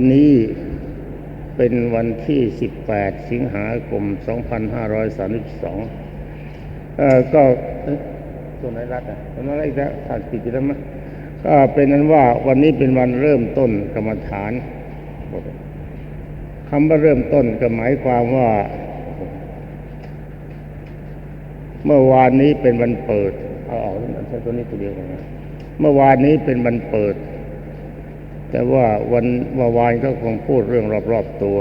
วันนี้เป็นวันที่ 18 สิงหาคม 2532เอ่อก็เอ๊ะตัวไหนรัดอะตัวไหนรัดอีกแล้วอ่านผิดอีกแล้วมั้ยก็เป็นนั้นว่าวันนี้เป็นวันเริ่มต้นกรรมฐานคำว่าเริ่มต้นก็หมายความว่า เมื่อวานนี้เป็นวันเปิดเอาออกใช้ตัวนี้ตัวเดียวกันนะเมื่อวานนี้เป็นวันเปิด แต่ว่าวันเมื่อวานก็คงพูดเรื่องรอบๆตัว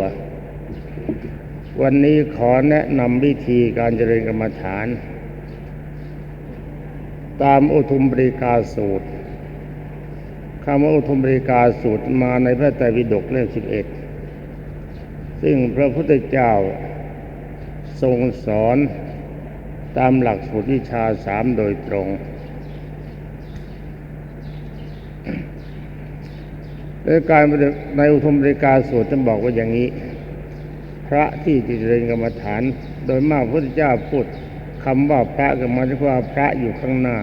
วันนี้ขอแนะนำวิธีการเจริญกรรมฐาน ตามอุทุมปริกาสูตรคำว่าอุทุมปริกาสูตรมาในพระไตรปิฎกเล่มสิบเอ็ดซึ่งพระพุทธเจ้าทรงสอนตามหลักสูตรวิชาสามโดยตรง ในการในอุทมริกาสูตรจะบอกว่าอย่างนี้ พระที่จะเจริญกรรมฐาน โดยมากพระพุทธเจ้าพูดคำว่าพระก็หมายถึงว่าพระอยู่ข้างหน้า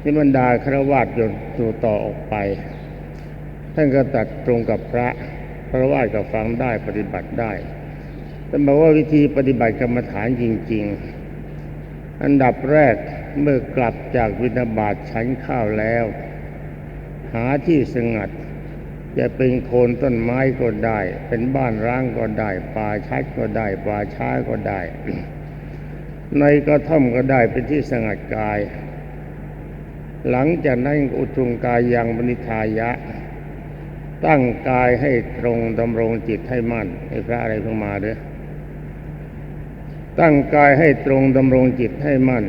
ที่บรรดาครวญอยู่อยู่ต่อออกไป ท่านก็ตัดตรงกับพระครวญก็ฟังได้ปฏิบัติได้แต่บอกว่าวิธีปฏิบัติกรรมฐานจริง ๆ อันดับแรกเมื่อกลับจากวินาบาตฉันข้าวแล้ว หาที่สงัด จะเป็นโคนต้นไม้ก็ได้ เป็นบ้านร้างก็ได้ ป่าชัดก็ได้ ป่าช้าก็ได้ ในกระท่อมก็ได้เป็นที่สงัดกาย หลังจากนั้นอุทุงกายยังบนิทายะ ตั้งกายให้ตรงดำรงจิตให้มั่นให้พระอะไรเพิ่งมาเด้อตั้งกายให้ตรงดำรงจิตให้มั่น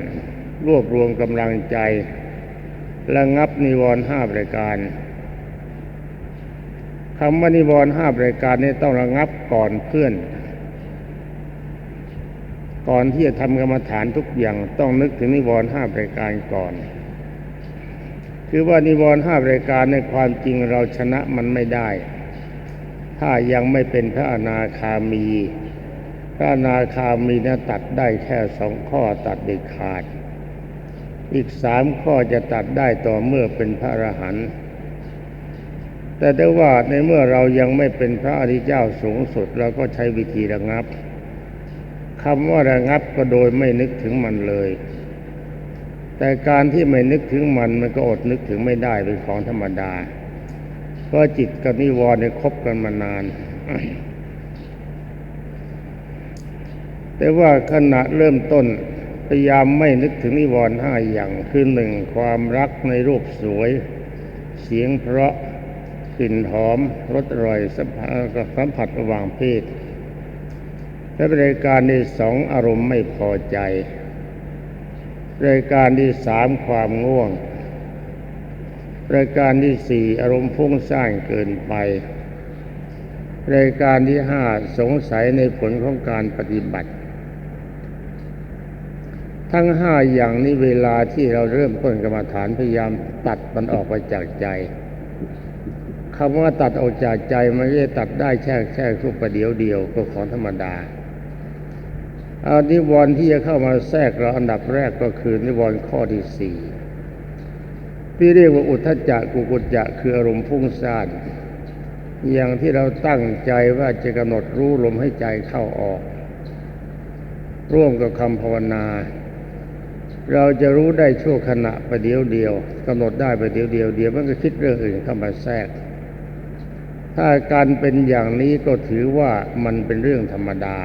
รวบรวมกำลังใจ ระงับนิวรณ์ห้าประการคำว่านิวรณ์ห้าประการนี้ต้องระงับก่อนเพื่อน ก่อนที่จะทำกรรมฐานทุกอย่างต้องนึกถึงนิวรณ์ห้าประการก่อน คือว่านิวรณ์ห้าประการในความจริงเราชนะมันไม่ได้ ถ้ายังไม่เป็นพระอนาคามี พระอนาคามีนะตัดได้แค่สองข้อตัดเด็ดขาด อีกสามข้อจะตัดได้ต่อเมื่อเป็นพระอรหันต์แต่ได้ว่าในเมื่อเรายังไม่เป็นพระอริยเจ้าสูงสุดเราก็ใช้วิธีระงับคำว่าระงับก็โดยไม่นึกถึงมันเลย แต่การที่ไม่นึกถึงมันมันก็อดนึกถึงไม่ได้เป็นของธรรมดา เพราะจิตกับนิวรณ์เนี่ยคบกันมานาน แต่ว่าขณะเริ่มต้น พยายามไม่นึกถึงนิวรณ์ห้าอย่างคือหนึ่งความรักในรูปสวย เสียงเพราะกลิ่นหอมรสอร่อยสัมผัสระหว่างเพศและรายการที่สองอารมณ์ไม่พอใจรายการที่สามความง่วงรายการที่สี่อารมณ์ฟุ้งซ่านเกินไปรายการที่ห้าสงสัยในผลของการปฏิบัติ ทั้งห้าอย่างนี้เวลาที่เราเริ่มต้นกรรมฐานพยายามตัดมันออกไปจากใจคำว่าตัดออกจากใจมันไม่ได้ตัดได้แค่แค่ทุกประเดียวเดียวก็ของธรรมดาอานิวรณ์ที่จะเข้ามาแทรกเราอันดับแรกก็คือนิวรณ์ข้อที่สี่ที่เรียกว่าอุทธจักกุกุจจะคืออารมณ์พุ่งซ่านอย่างที่เราตั้งใจว่าจะกำหนดรู้ลมให้ใจเข้าออก ร่วมกับคำภาวนา เราจะรู้ได้ชั่วขณะประเดียวเดียวกำหนดได้ประเดียวเดียวเดียวมันก็คิดเรื่องอื่นเข้ามาแทรก ถ้าการเป็นอย่างนี้ก็ถือว่ามันเป็นเรื่องธรรมดา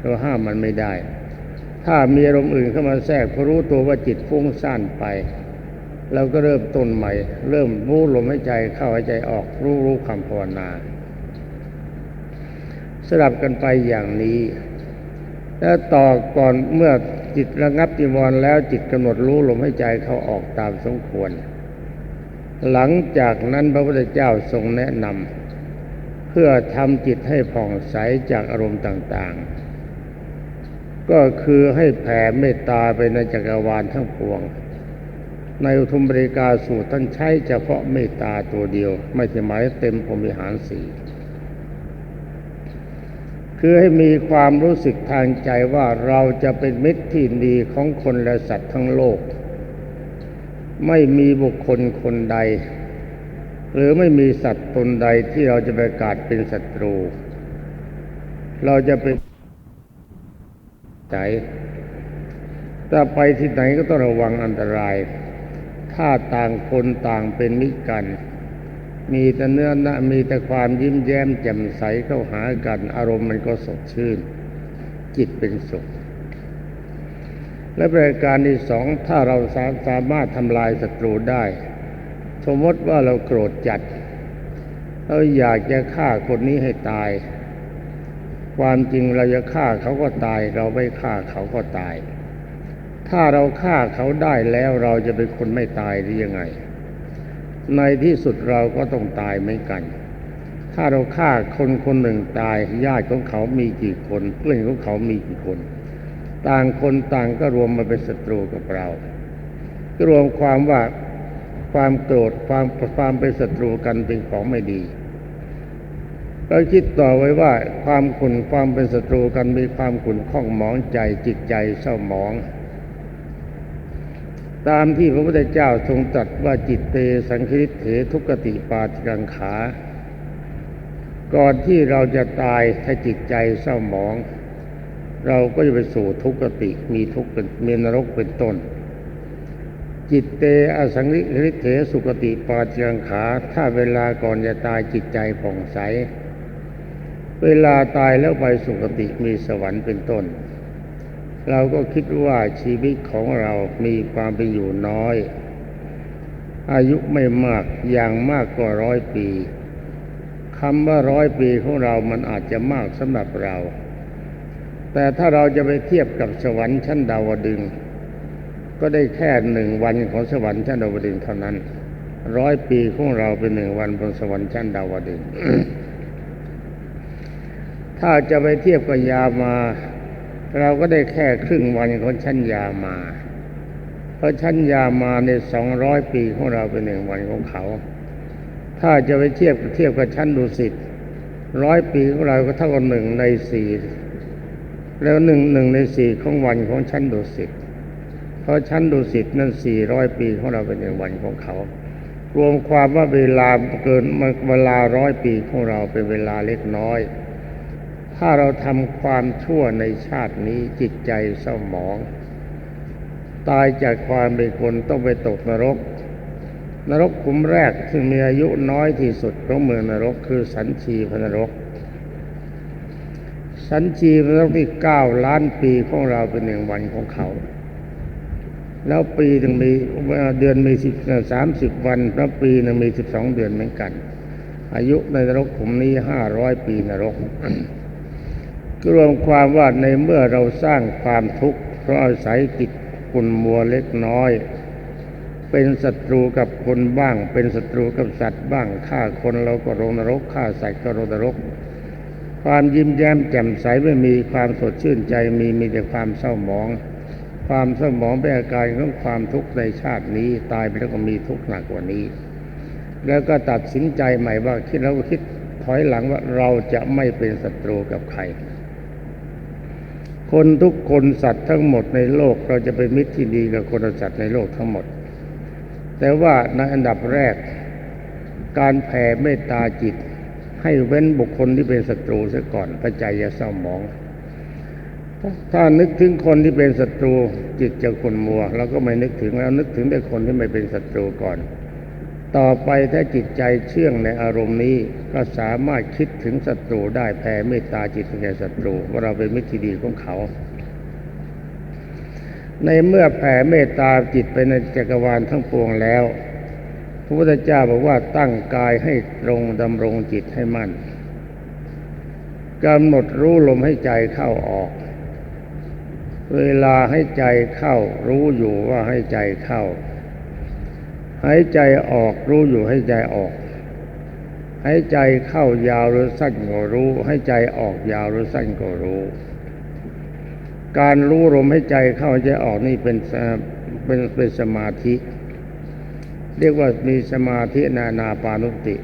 เราห้ามมันไม่ได้ ถ้ามีอารมณ์อื่นเข้ามาแทรกพอรู้ตัวว่าจิตฟุ้งซ่านไปเราก็เริ่มต้นใหม่ เริ่มรู้ลมหายใจเข้าหายใจออกรู้รู้คำภาวนาสลับกันไปอย่างนี้ แล้วต่อก่อนเมื่อ จิตระงับจิวรแล้วจิตกำหนดรู้ลมหายใจเขาออกตามสมควร หลังจากนั้นพระพุทธเจ้าทรงแนะนำเพื่อทำจิตให้ผ่องใสจากอารมณ์ต่าง ๆ ก็คือให้แผ่เมตตาไปในจักรวาลทั้งปวง ในอุทุมบริกาสูตรท่านใช้เฉพาะเมตตาตัวเดียว ไม่ใช่หมายเต็มพรมิหารสี่ คือให้มีความรู้สึกทางใจว่าเราจะเป็นมิตรที่ดีของคนและสัตว์ทั้งโลก ไม่มีบุคคลคนใด หรือไม่มีสัตว์ตนใดที่เราจะประกาศเป็นศัตรู เราจะไปใจถ้าไปที่ไหนก็ต้องระวังอันตราย ถ้าต่างคนต่างเป็นมิตรกัน มีแต่เนื้อนะมีแต่ความยิ้มแย้มแจ่มใสเข้าหากัน อารมณ์มันก็สดชื่น จิตเป็นสุข และประการที่สองถ้าเราสาสามารถทำลายศัตรูได้ สมมติว่าเราโกรธจัดเราอยากจะฆ่าคนนี้ให้ตาย ความจริงเราจะฆ่าเขาก็ตาย เราไม่ฆ่าเขาก็ตาย ถ้าเราฆ่าเขาได้แล้วเราจะเป็นคนไม่ตายหรือยังไง ในที่สุดเราก็ต้องตายเหมือนกัน ถ้าเราฆ่าคนคนหนึ่งตายญาติของเขามีกี่คนเพื่อนของเขามีกี่คน ต่างคนต่างก็รวมมาเป็นศัตรูกับเรารวมความว่าความโกรธความความเป็นศัตรูกันเป็นของไม่ดีเราคิดต่อไว้ว่าความขุนความเป็นศัตรูกันมีความขุนข้องหมองใจจิตใจเศร้าหมอง ตามที่พระพุทธเจ้าทรงตรัสว่าจิตเตสังคิริเถทุกติปาติกังขา ก่อนที่เราจะตายถ้าจิตใจเศร้าหมอง เราก็จะไปสู่ทุกติมีทุกเป็นมีนรกเป็นต้น จิตเตอสังริเถสุกติปาจิกังขา ถ้าเวลาก่อนจะตายจิตใจผ่องใส เวลาตายแล้วไปสุคติมีสวรรค์เป็นต้น เราก็คิดว่าชีวิตของเรามีความเป็นอยู่น้อย อายุไม่มากอย่างมากกว่าร้อยปีคำว่าร้อยปีของเรามันอาจจะมากสำหรับเรา แต่ถ้าเราจะไปเทียบกับสวรรค์ชั้นดาวดึง ก็ได้แค่หนึ่งวันของสวรรค์ชั้นดาวดึงเท่านั้นร้อยปีของเราเป็นหนึ่งวันบนสวรรค์ชั้นดาวดึงถ้าจะไปเทียบกับยามา เราก็ได้แค่ครึ่งวันของชั้นยามา เพราะชั้นยามาในสองร้อยปีของเราเป็นหนึ่งวันของเขา ถ้าจะไปเทียบเทียบกับชั้นดุสิตร้อยปีของเราก็เท่ากับหนึ่งในสี่แล้วหนึ่งหนึ่งในสี่ของวันของชั้นดุสิตเพราะชั้นดุสิตนั่นสี่ร้อยปีของเราเป็นหนึ่งวันของเขา รวมความว่าเวลาเกินเวลาร้อยปีของเราเป็นเวลาเล็กน้อย ถ้าเราทำความชั่วในชาตินี้จิตใจเศร้าหมอง ตายจากความเป็นคนต้องไปตกนรก นรกขุมแรกซึ่งมีอายุน้อยที่สุดของเมืองนรกคือสันชีพนรก สันชีพนรกที่เก้าล้านปีของเราเป็นหนึ่งวันของเขา แล้วปีหนึ่งมีเดือนมีสิบสามสิบวันแล้วปีหนึ่งมีสิบสองเดือนเหมือนกัน อายุในนรกขุมนี้ห้าร้อยปีนรก รวมความว่าในเมื่อเราสร้างความทุกข์เพราะอาศัยจิตกุนมัวเล็กน้อย เป็นศัตรูกับคนบ้าง เป็นศัตรูกับสัตว์บ้างฆ่าคนเราก็ลงนรกฆ่าสัตว์ก็ลงนรก ความยิ้มแย้มแจ่มใสไม่มีความสดชื่นใจมีมีแต่ความเศร้าหมอง ความเศร้าหมองเป็นอาการของความทุกข์ในชาตินี้ตายไปแล้วก็มีทุกข์หนักกว่านี้ แล้วก็ตัดสินใจใหม่ว่าคิดแล้วคิดถอยหลังว่าเราจะไม่เป็นศัตรูกับใคร คนทุกคนสัตว์ทั้งหมดในโลกเราจะเป็นมิตรที่ดีกับคนและสัตว์ในโลกทั้งหมด แต่ว่าในอันดับแรก การแผ่เมตตาจิต ให้เว้นบุคคลที่เป็นศัตรูเสียก่อนพระใจจะเศร้าหมอง ถ้านึกถึงคนที่เป็นศัตรูจิตจะขุ่นมัวเราก็ไม่นึกถึงแล้วนึกถึงแต่คนที่ไม่เป็นศัตรูก่อน ต่อไปถ้าจิตใจเชื่องในอารมณ์นี้ก็สามารถคิดถึงศัตรูได้แผ่เมตตาจิตแก่ศัตรูว่าเราเป็นมิตรที่ดีของเขา ในเมื่อแผ่เมตตาจิตไปในจักรวาลทั้งปวงแล้ว พระพุทธเจ้าบอกว่าตั้งกายให้ตรงดำรงจิตให้มั่นกำหนดรู้ลมให้ใจเข้าออก เวลาให้ใจเข้ารู้อยู่ว่าให้ใจเข้า หายใจออกรู้อยู่ให้ใจออก หายใจเข้ายาวหรือสั้นก็รู้ ให้ใจออกยาวหรือสั้นก็รู้ การรู้ลมให้ใจเข้าใจออกนี่เป็นเป็นเป็นสมาธิ เรียกว่ามีสมาธินานาปานุสติ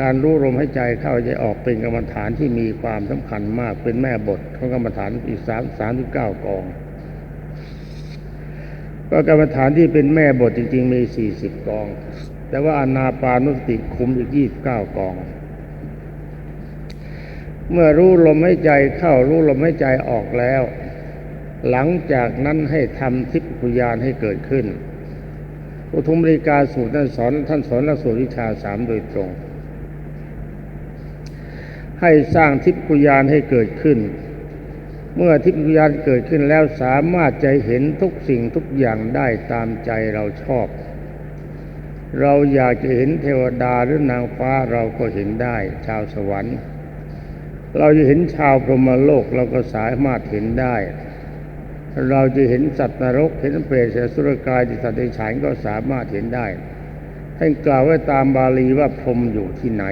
การรู้ลมให้ใจเข้าใจออกเป็นกรรมฐานที่มีความสำคัญมากเป็นแม่บทของกรรมฐานอีกสามสามสิบเก้ากอง ก็กรรมฐานที่เป็นแม่บทจริง ๆ มีสี่สิบกอง แต่ว่าอนาปานุสติคุมอีกยี่สิบเก้ากอง เมื่อรู้ลมหายใจเข้ารู้ลมหายใจออกแล้ว หลังจากนั้นให้ทำทิพยญาณให้เกิดขึ้น อุทุมริกาสูตรท่านสอนท่านสอนหลักสูตรวิชาสามโดยตรง ให้สร้างทิพยญาณให้เกิดขึ้น เมื่อทิพยาณเกิดขึ้นแล้วสามารถจะเห็นทุกสิ่งทุกอย่างได้ตามใจเราชอบ เราอยากจะเห็นเทวดาหรือนางฟ้าเราก็เห็นได้ ชาวสวรรค์ เราจะเห็นชาวพรหมโลกเราก็สามารถเห็นได้ เราจะเห็นสัตว์นรกเห็นเปรตเสสุรกายจิตสัตว์เดรัจฉานก็สามารถเห็นได้ท่านกล่าวไว้ตามบาลีว่าพรหมอยู่ที่ไหน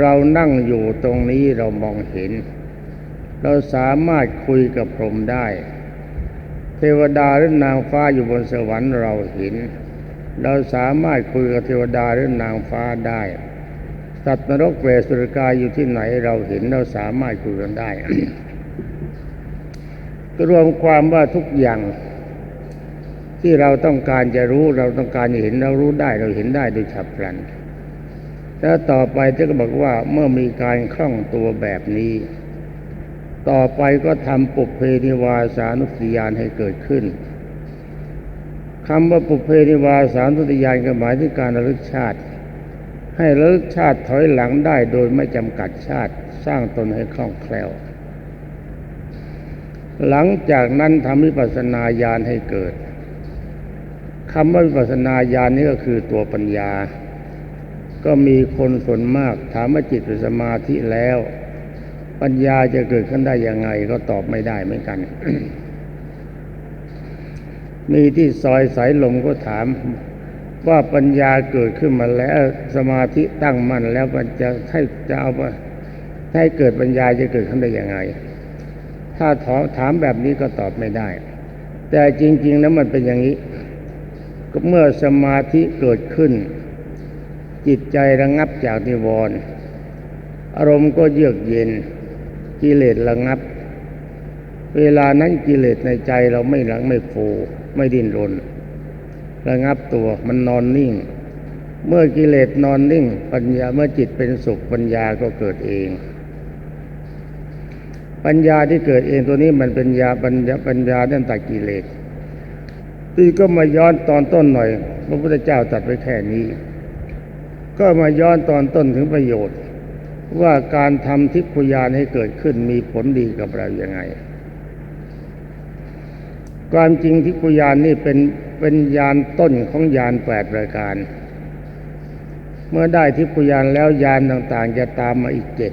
เรานั่งอยู่ตรงนี้เรามองเห็น เราสามารถคุยกับพรหมได้ เทวดาหรือนางฟ้าอยู่บนสวรรค์เราเห็น เราสามารถคุยกับเทวดาหรือนางฟ้าได้สัตว์นรกเปรตสุรกายอยู่ที่ไหนเราเห็นเราสามารถคุยกันได้ก็รวมความว่าทุกอย่าง ที่เราต้องการจะรู้เราต้องการจะเห็นเรารู้ได้เราเห็นได้โดยฉับพลันแล้วต่อไปท่านก็บอกว่าเมื่อมีการคล่องตัวแบบนี้ ต่อไปก็ทำปุเพนิวาสานุสติยานให้เกิดขึ้นคำว่าปุเพนิวาสานุสติยานก็หมายถึงการระลึกชาติ ให้ระลึกชาติถอยหลังได้โดยไม่จำกัดชาติสร้างตนให้คล่องแคล่ว หลังจากนั้นทำวิปัสสนาญาณให้เกิดคำว่าวิปัสสนาญาณนี้ก็คือตัวปัญญา ก็มีคนส่วนมากถามว่าจิตเป็นสมาธิแล้ว ปัญญาจะเกิดขึ้นได้ยังไงก็ตอบไม่ได้เหมือนกัน มีที่ซอยสายลมก็ถามว่าปัญญาเกิดขึ้นมาแล้วสมาธิตั้งมั่นแล้วมันจะให้จะเอาไปให้เกิดปัญญาจะเกิดขึ้นได้ยังไง ถ้าถามถามแบบนี้ก็ตอบไม่ได้ แต่จริง ๆ แล้วมันเป็นอย่างนี้ ก็เมื่อสมาธิเกิดขึ้น จิตใจระงับจากนิวรณ์อารมณ์ก็เยือกเย็น กิเลสระงับ เวลานั้นกิเลสในใจเราไม่หลังไม่โฟไม่ดิ้นรน ระงับตัวมันนอนนิ่ง เมื่อกิเลสนอนนิ่ง ปัญญาเมื่อจิตเป็นสุขปัญญาก็เกิดเอง ปัญญาที่เกิดเองตัวนี้มันเป็นญาปัญญาปัญญาด้านตัดกิเลสที่ก็มาย้อนตอนต้นหน่อย พระพุทธเจ้าตัดไว้แค่นี้ ก็มาย้อนตอนต้นถึงประโยชน์ ว่าการทำทิพยานให้เกิดขึ้นมีผลดีกับเราอย่างไง ความจริงทิพยานนี่เป็นเป็นยานต้นของยานแปดรายการ เมื่อได้ทิพยานแล้วยานต่างๆ จะตามมาอีกเจ็ด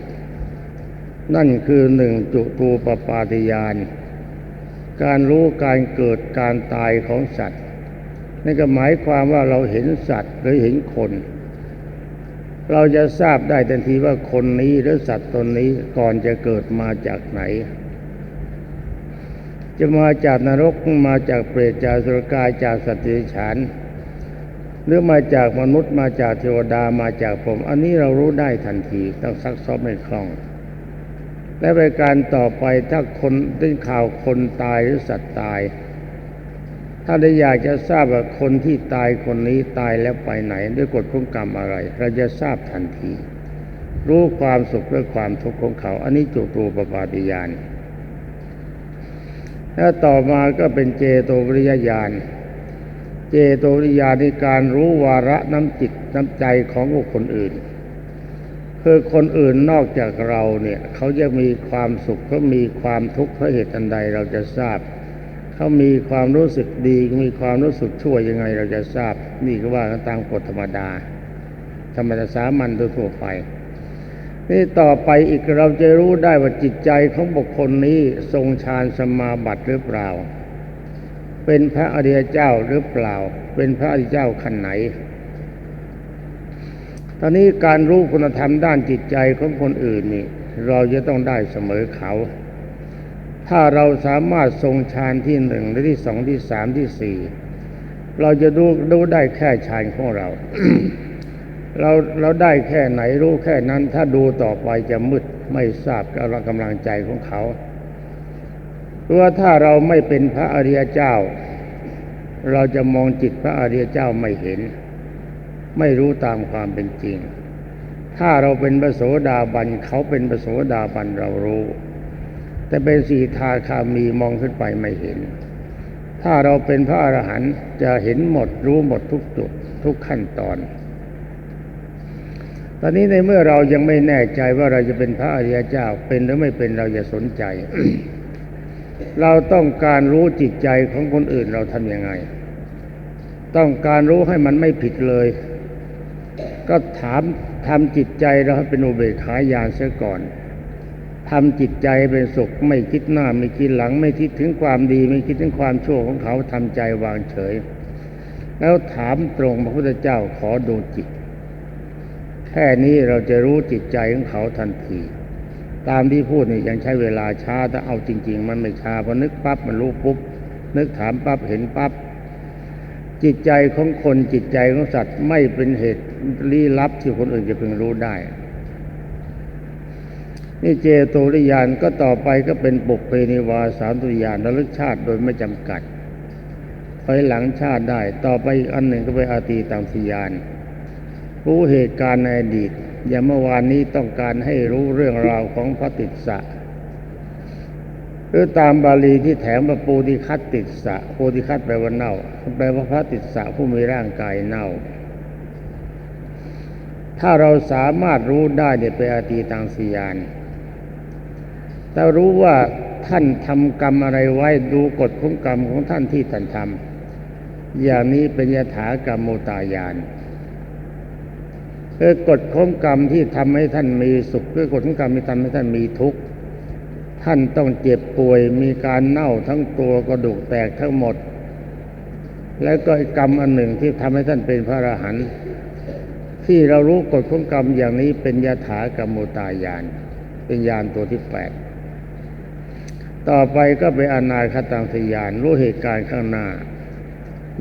นั่นคือหนึ่งจุตูปปาติยาน การรู้การเกิดการตายของสัตว์นั่นก็หมายความว่าเราเห็นสัตว์หรือเห็นคน เราจะทราบได้ทันทีว่าคนนี้หรือสัตว์ตนนี้ก่อนจะเกิดมาจากไหน จะมาจากนรกมาจากเปรตจากสุรกายจากสัตว์เดรัจฉานหรือมาจากมนุษย์มาจากเทวดามาจากผม อันนี้เรารู้ได้ทันทีต้องซักซ้อมให้คล่อง และไปการต่อไปถ้าคนได้ข่าวคนตายหรือสัตว์ตาย ถ้าได้อยากจะทราบว่าคนที่ตายคนนี้ตายแล้วไปไหน ด้วยกฎของกรรมอะไร เราจะทราบทันที รู้ความสุขและความทุกข์ของเขา อันนี้จุตูปปาติยานแล้วต่อมาก็เป็นเจโตปริยญาณเจโตปริยาในการรู้วาระน้ำจิตน้ำใจของบุคคลอื่นคือคนอื่นนอกจากเราเนี่ย เขาจะมีความสุขเขามีความทุกข์เพราะเหตุอันใดเราจะทราบ เขามีความรู้สึกดีมีความรู้สึกชั่วยังไง เราจะทราบ นี่ก็ว่ากันตามกฎธรรมดา ธรรมดาสามัญทั่วไป นี่ต่อไปอีกเราจะรู้ได้ว่าจิตใจของบุคคลนี้ทรงฌานสมาบัติหรือเปล่า เป็นพระอริยเจ้าหรือเปล่า เป็นพระอริยเจ้าขั้นไหนตอนนี้การรู้คุณธรรมด้านจิตใจของคนอื่นนี่ เราจะต้องได้เสมอเขา ถ้าเราสามารถทรงฌานที่หนึ่งหรือที่สองที่สามที่สี่เราจะดูดูได้แค่ฌานของเรา เราเราได้แค่ไหนรู้แค่นั้น ถ้าดูต่อไปจะมืดไม่ทราบกำลังกำลังใจของเขาเพราะว่าถ้าเราไม่เป็นพระอริยเจ้า เราจะมองจิตพระอริยเจ้าไม่เห็น ไม่รู้ตามความเป็นจริง ถ้าเราเป็นพระโสดาบันเขาเป็นพระโสดาบันเรารู้ แต่เป็นสีทาคามีมองขึ้นไปไม่เห็น ถ้าเราเป็นพระอรหันต์จะเห็นหมดรู้หมดทุกจุดทุกขั้นตอน ตอนนี้ในเมื่อเรายังไม่แน่ใจว่าเราจะเป็นพระอริยเจ้า เป็นหรือไม่เป็นเราอย่าสนใจ เราต้องการรู้จิตใจของคนอื่นเราทำยังไง ต้องการรู้ให้มันไม่ผิดเลย ก็ถามทำจิตใจเราให้เป็นอุเบกขายานเสียก่อน ทำจิตใจเป็นสุขไม่คิดหน้าไม่คิดหลัง ไม่คิดถึงความดี ไม่คิดถึงความชั่วของเขาทำใจวางเฉย แล้วถามตรงพระพุทธเจ้าขอดูจิต แค่นี้เราจะรู้จิตใจของเขาทันทีตามที่พูดนี่ยังใช้เวลาช้าแต่เอาจริง ๆ มันไม่ช้าพอนึกปั๊บมันรู้ปุ๊บนึกถามปั๊บเห็นปั๊บจิตใจของคนจิตใจของสัตว์ไม่เป็นเหตุลี้ลับที่คนอื่นจะพึงรู้ได้ นี่เจโตริยานก็ต่อไปก็เป็นปุกเพนิวาสามตุยานระลึกชาติโดยไม่จำกัดไปหลังชาติได้ ต่อไปอีกอันหนึ่งก็ไปอาตีตังสยาน รู้เหตุการณ์ในอดีต อย่างเมื่อวานนี้ต้องการให้รู้เรื่องราวของพระติสสะหรือตามบาลีที่แถมว่าปูติคัตติสสะปูติคัตแปลว่าเน่าแปลว่าพระติสสะผู้มีร่างกายเน่า ถ้าเราสามารถรู้ได้เนี่ยเป็นอาตีตังสยาน แต่รู้ว่าท่านทำกรรมอะไรไว้ดูกฎของกรรมของท่านที่ท่านทำอย่างนี้เป็นยถากรรมโมตายานคือกฎของกรรมที่ทำให้ท่านมีสุขคือกฎของกรรมที่ทำให้ท่านมีทุกข์ท่านต้องเจ็บป่วยมีการเน่าทั้งตัวกระดูกแตกทั้งหมด แล้วก็กรรมอันหนึ่งที่ทำให้ท่านเป็นพระอรหันต์ที่เรารู้กฎของกรรมอย่างนี้เป็นยถากรรมโมตายาน เป็นยานตัวที่แปด ต่อไปก็เป็นอนาคตังสยานรู้เหตุการณ์ข้างหน้า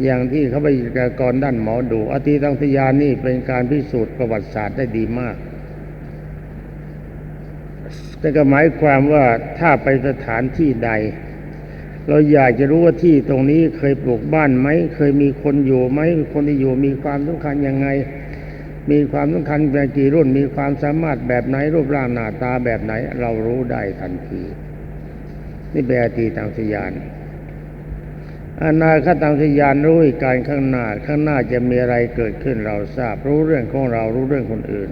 อย่างที่เขาไปกากรด้านหมอดู อติตังสยานนี่เป็นการพิสูจน์ประวัติศาสตร์ได้ดีมากแต่ก็หมายความว่าถ้าไปสถานที่ใด เราอยากจะรู้ว่าที่ตรงนี้เคยปลูกบ้านไหมเคยมีคนอยู่ไหมคนที่อยู่มีความสำคัญยังไง มีความสำคัญแบบกี่รุ่น มีความสามารถแบบไหนรูปร่างหน้าตาแบบไหน เรารู้ได้ทันที นี่เป็นอตีตังสยานอนาคตังสยานรู้เหตุการข้างหน้า ข้างหน้าจะมีอะไรเกิดขึ้นเราทราบ รู้เรื่องของเรารู้เรื่องคนอื่น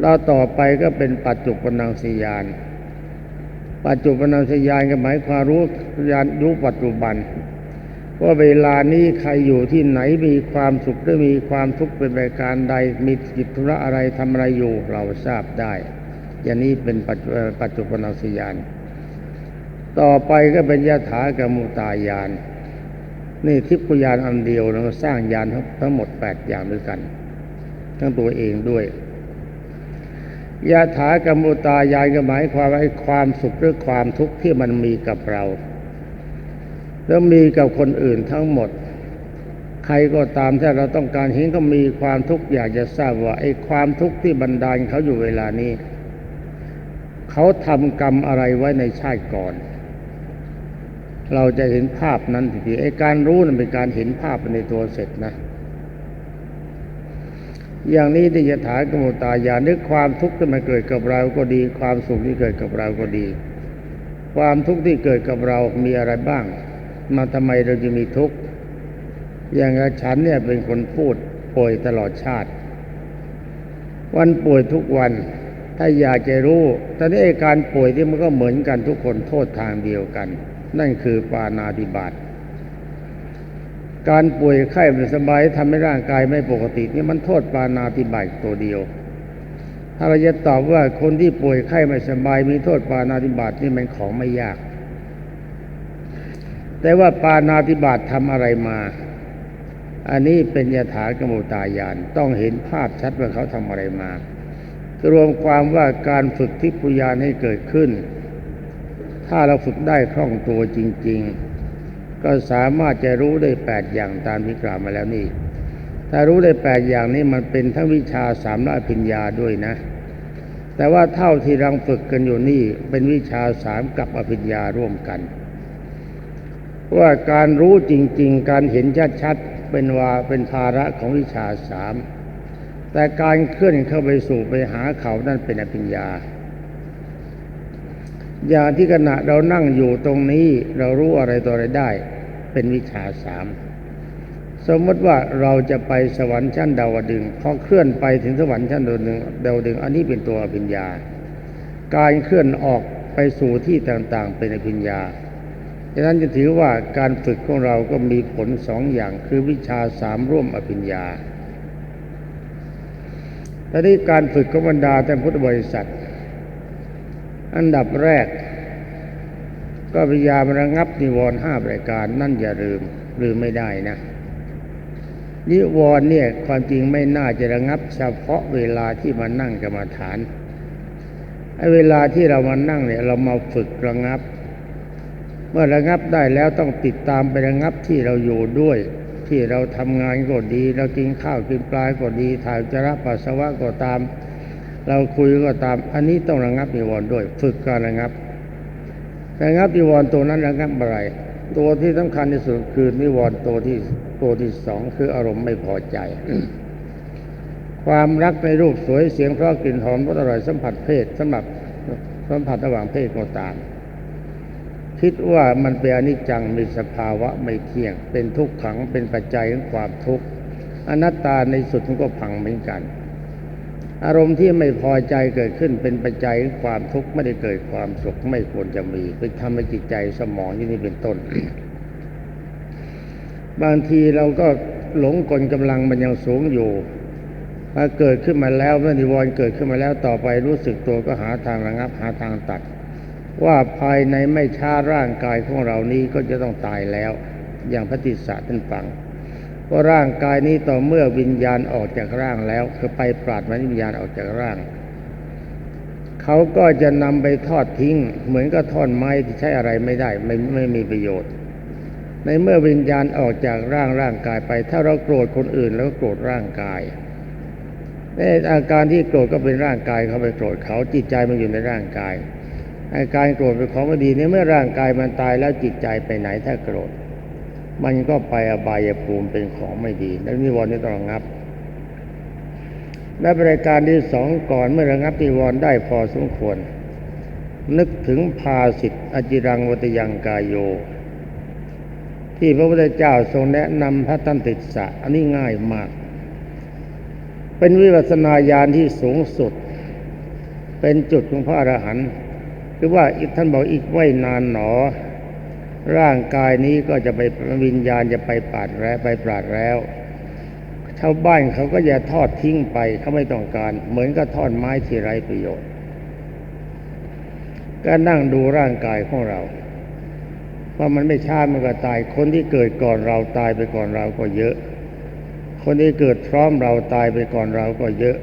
เราต่อไปก็เป็นปัจจุปนังสยาน ปัจจุปนังสยานก็หมายความรู้ยานรู้ปัจจุบันว่าเวลานี้ใครอยู่ที่ไหนมีความสุขหรือมีความทุกข์เป็นประการใดมีกิจธุระอะไรทำอะไรอยู่เราทราบได้ อย่างนี้เป็นปัจจุปันังสยาน ต่อไปก็เป็นยถากรรมุตายาน นี่ทิพยานอันเดียวเราสร้างยานทั้งหมดแปดอย่างด้วยกัน ทั้งตัวเองด้วยยาถากรรมุตายายก็หมายความว่าไอ้ความสุขหรือความทุกข์ที่มันมีกับเรา แล้วมีกับคนอื่นทั้งหมด ใครก็ตามถ้าเราต้องการเห็นก็มีความทุกข์อยากจะทราบว่าไอ้ความทุกข์ที่บันดาลเขาอยู่เวลานี้ เขาทำกรรมอะไรไว้ในชาติก่อน เราจะเห็นภาพนั้นทีเดียวไอ้การรู้นั้นเป็นการเห็นภาพในตัวเสร็จนะ อย่างนี้ที่จะถายกรรมตายานึกความทุกข์ที่มันเกิดกับเราก็ดี ความสุขที่เกิดกับเราก็ดี ความทุกข์ที่เกิดกับเรามีอะไรบ้าง มาทำไมเราจะมีทุกข์อย่างฉันเนี่ยเป็นคนพูดป่วยตลอดชาติ วันป่วยทุกวัน ถ้าอยากจะรู้ตอนนี้ไอ้การป่วยที่มันก็เหมือนกันทุกคนโทษทางเดียวกัน นั่นคือปานาติบาตการป่วยไข้ไม่สบายทำให้ร่างกายไม่ปกตินี่มันโทษปานาติบาตตัวเดียว ถ้าเราจะตอบว่าคนที่ป่วยไข้ไม่สบาย มีโทษปานาติบาตนี่มันของไม่ยาก แต่ว่าปานาติบาตทำอะไรมา อันนี้เป็นยถากรรมุตายาน ต้องเห็นภาพชัดว่าเขาทำอะไรมารวมความว่าการฝึกทิพยานให้เกิดขึ้น ถ้าเราฝึกได้คล่องตัวจริง ๆ ก็สามารถจะรู้ได้แปดอย่างตามที่กล่าวมาแล้วนี่ถ้ารู้ได้แปดอย่างนี้มันเป็นทั้งวิชาสามละพิญญาด้วยนะ แต่ว่าเท่าที่เราฝึกกันอยู่นี่เป็นวิชาสามกับอภิญญาร่วมกัน ว่าการรู้จริง ๆ การเห็นชัดๆเป็นวาเป็นภาระของวิชาสามแต่การเคลื่อนเข้าไปสู่ไปหาเขานั่นเป็นอภิญญา อย่างที่ขณะเรานั่งอยู่ตรงนี้ เรารู้อะไรต่ออะไรได้ เป็นวิชาสามสมมติว่าเราจะไปสวรรค์ชั้นดาวดึงส์พอเคลื่อนไปถึงสวรรค์ชั้นดาวดึงดาวดึง อันนี้เป็นตัวอภิญญา การเคลื่อนออกไปสู่ที่ต่างๆ เป็นอภิญญาดังนั้นจะถือว่าการฝึกของเราก็มีผลสองอย่างคือวิชาสามร่วมอภิญญาและนี้การฝึกของบรรดาแต่พุทธบริษัท อันดับแรก ก็พยายามระงับนิวรณ์ห้าประการนั่นอย่าลืมลืมไม่ได้นะนิวรณ์เนี่ยความจริงไม่น่าจะระงับ เฉพาะเวลาที่มานั่งกรรมฐานไอ้เวลาที่เรามานั่งเนี่ย เรามาฝึกระงับ เมื่อระงับได้แล้วต้องติดตามไประงับที่เราอยู่ด้วย ที่เราทำงานก็ดี เรากินข้าวกินปลาก็ดีถ่ายจจาระปัสสาวะก็ตาม เราคุยก็ตาม อันนี้ต้องระงับนิวรณ์ด้วย ฝึกการระงับระงับนิวรณ์ตัวนั้นระงับอะไร ตัวที่สำคัญที่สุดคือนิวรณ์ตัวที่ตัวที่สองคืออารมณ์ไม่พอใจ ความรักในรูปสวยเสียงเพราะกลิ่นหอมรสอร่อยสัมผัสเพศสำหรับสัมผัสระหว่างเพศก็ตามคิดว่ามันเป็นอนิจจังมีสภาวะไม่เที่ยง เป็นทุกขังเป็นปัจจัยของความทุกข์อนัตตาในสุดมันก็พังเหมือนกัน อารมณ์ที่ไม่พอใจเกิดขึ้นเป็นปัจจัยความทุกข์ไม่ได้เกิดความสุขไม่ควรจะมีไปทำให้จิตใจสมองที่นี่เป็นต้น บางทีเราก็หลงกลกำลังมันยังสูงอยู่ถ้าเกิดขึ้นมาแล้วเมื่อนิวรณ์เกิดขึ้นมาแล้วต่อไปรู้สึกตัวก็หาทางระงับ หาทางตัด ว่าภายในไม่ช้าร่างกายของเรานี้ก็จะต้องตายแล้ว อย่างพระติสสะท่านฟัง ว่าร่างกายนี้ต่อเมื่อวิญญาณออกจากร่างแล้วคือไปปราดมันวิญญาณออกจากร่าง เขาก็จะนำไปทอดทิ้ง เหมือนกับท่อนไม้ที่ใช้อะไรไม่ได้ ไม่ไม่มีประโยชน์ ในเมื่อวิญญาณออกจากร่างร่างกายไป ถ้าเราโกรธคนอื่นแล้วก็โกรธร่างกายในอาการที่โกรธก็เป็นร่างกายเขาไปโกรธเขาจิตใจมันอยู่ในร่างกายอาการโกรธเป็นของไม่ดีในเมื่อร่างกายมันตายแล้วจิตใจไปไหนถ้าโกรธ มันก็ไปอบายภูมิเป็นของไม่ดี แล้วนิวรณ์นี่ต้องระงับ และบริการที่สองก่อนเมื่อระงับนิวรณ์ได้พอสมควร นึกถึงภาสิทธิอจิรังวัตยังกายโย ที่พระพุทธเจ้าทรงแนะนำพระตันติสะอันนี้ง่ายมาก เป็นวิปัสสนาญาณที่สูงสุด เป็นจุดของพระอรหันต์คือว่าท่านบอกอีกไม่นานหนอ ร่างกายนี้ก็จะไปวิญญาณจะไปปาดแล้วไปปราดแล้วชาวบ้านเขาก็จะทอดทิ้งไปเขาไม่ต้องการ เหมือนกับทอดไม้ที่ไร้ประโยชน์ ก็นั่งดูร่างกายของเราว่ามันไม่ช้ามันก็ตาย คนที่เกิดก่อนเราตายไปก่อนเราก็เยอะ คนที่เกิดพร้อมเราตายไปก่อนเราก็เยอะ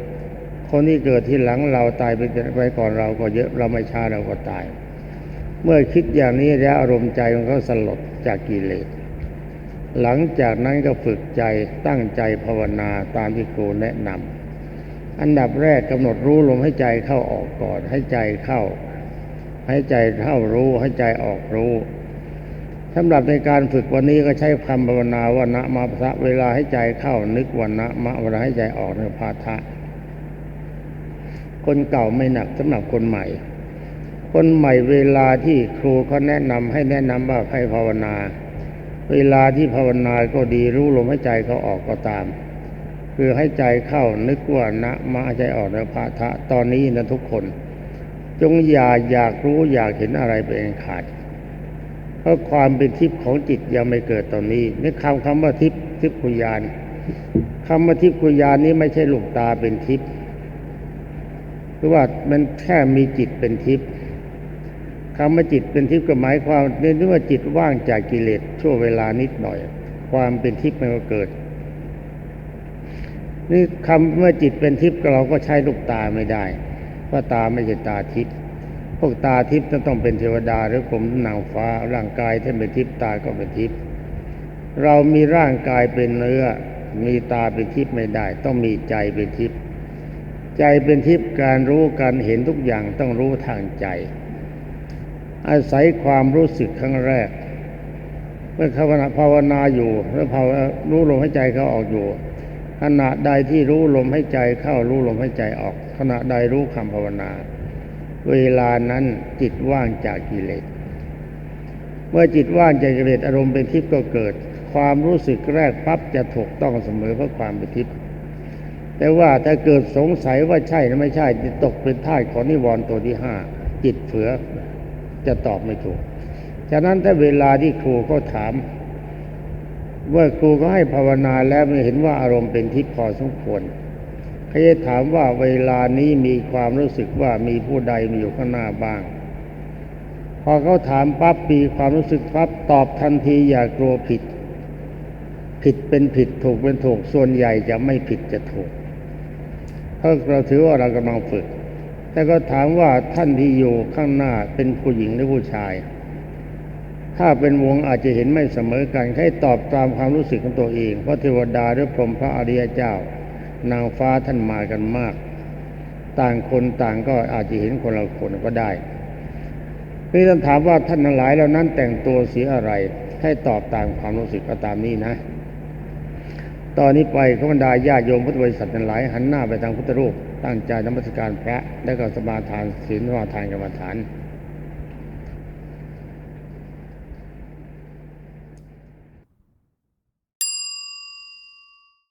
คนที่เกิดที่หลังเราตายไปไปก่อนเราก็เยอะ เราไม่ช้าเราก็ตาย เมื่อคิดอย่างนี้แล้วอารมณ์ใจมันก็สลดจากกิเลส หลังจากนั้นก็ฝึกใจตั้งใจภาวนาตามที่ครูแนะนำอันดับแรกกำหนดรู้ลมให้ใจเข้าออกก่อน ให้ใจเข้า ให้ใจเข้ารู้ให้ใจออกรู้สำหรับในการฝึกวันนี้ก็ใช้คำภาวนาว่านะมาพระเวลาให้ใจเข้านึกวันนะมะเวลาให้ใจออกนึกพาทะคนเก่าไม่หนักสำหรับคนใหม่ คนใหม่เวลาที่ครูเขาแนะนำให้แนะนำว่าให้ภาวนา เวลาที่ภาวนาก็ดีรู้ลมให้ใจเขาออกก็ตาม คือให้ใจเข้านึกว่านะมาใจออกในพาทะตอนนี้นะทุกคน จงอย่าอยากรู้อยากเห็นอะไรเป็นขาดเพราะความเป็นทิพย์ของจิตยังไม่เกิดตอนนี้นี่คำคำว่าทิพย์ทิพย์คุยานคำว่าทิพย์คุยานนี้ไม่ใช่ลูกตาเป็นทิพย์คือว่ามันแค่มีจิตเป็นทิพย์ คำว่าจิตเป็นทิพย์ก็หมายความเนื่องว่าจิตว่างจากกิเลสชั่วเวลานิดหน่อย ความเป็นทิพย์มันก็เกิด นี่คำเมื่อจิตเป็นทิพย์เราก็ใช้ลูกตาไม่ได้เพราะตาไม่ใช่ตาทิพย์พวกตาทิพย์ต้องเป็นเทวดาหรือผมนางฟ้าร่างกายถ้าเป็นทิพย์ตาก็เป็นทิพย์เรามีร่างกายเป็นเนื้อ มีตาเป็นทิพย์ไม่ได้ ต้องมีใจเป็นทิพย์ใจเป็นทิพย์การรู้การเห็นทุกอย่างต้องรู้ทางใจ อาศัยความรู้สึกครั้งแรก เมื่อภาวนาอยู่แล้วภาวรู้ลมหายใจเข้าออกอยู่ ขณะใดที่รู้ลมหายใจเข้ารู้ลมหายใจออก ขณะใดรู้คำภาวนา เวลานั้นจิตว่างจากกิเลสเมื่อจิตว่างจากกิเลสอารมณ์เป็นทิพย์ก็เกิด ความรู้สึกแรกปั๊บจะถูกต้องเสมอเพราะความเป็นทิพย์แต่ว่าถ้าเกิดสงสัยว่าใช่หรือไม่ใช่จะตกเป็นท่าของนิวรณ์ตัวที่ห้าจิตเผือ จะตอบไม่ถูกฉะนั้นถ้าเวลาที่ครูเขาถาม ว่าครูก็ให้ภาวนาแล้วไม่เห็นว่าอารมณ์เป็นทิพย์พอสมควรเขาจะถามว่าเวลานี้มีความรู้สึกว่ามีผู้ใดมีอยู่ข้างหน้าบ้าง พอเขาถามปั๊บมีความรู้สึกปั๊บตอบทันทีอย่ากลัวผิด ผิดเป็นผิดถูกเป็นถูกส่วนใหญ่จะไม่ผิดจะถูกเพราะเราถือว่าเรากำลังฝึก แต่ก็ถามว่าท่านที่อยู่ข้างหน้าเป็นผู้หญิงหรือผู้ชาย ถ้าเป็นวงอาจจะเห็นไม่เสมอกันให้ตอบตามความรู้สึกของตัวเอง เพราะเทวดาหรือพรหมพระอริยเจ้า นางฟ้าท่านมากันมาก ต่างคนต่างก็อาจจะเห็นคนละคนก็ได้นี่ท่านถามว่าท่านหลายเหล่านั้นแต่งตัวสีอะไร ให้ตอบตามความรู้สึกก็ตามนี้นะ ตอนนี้ไปขบรรดาญาติโยมพุทธบริษัททั้งหลายหันหน้าไปทางพุทธรูป ตั้งใจนมัสการพระ และก็สมาทานศีลสมาทานกรรมฐาน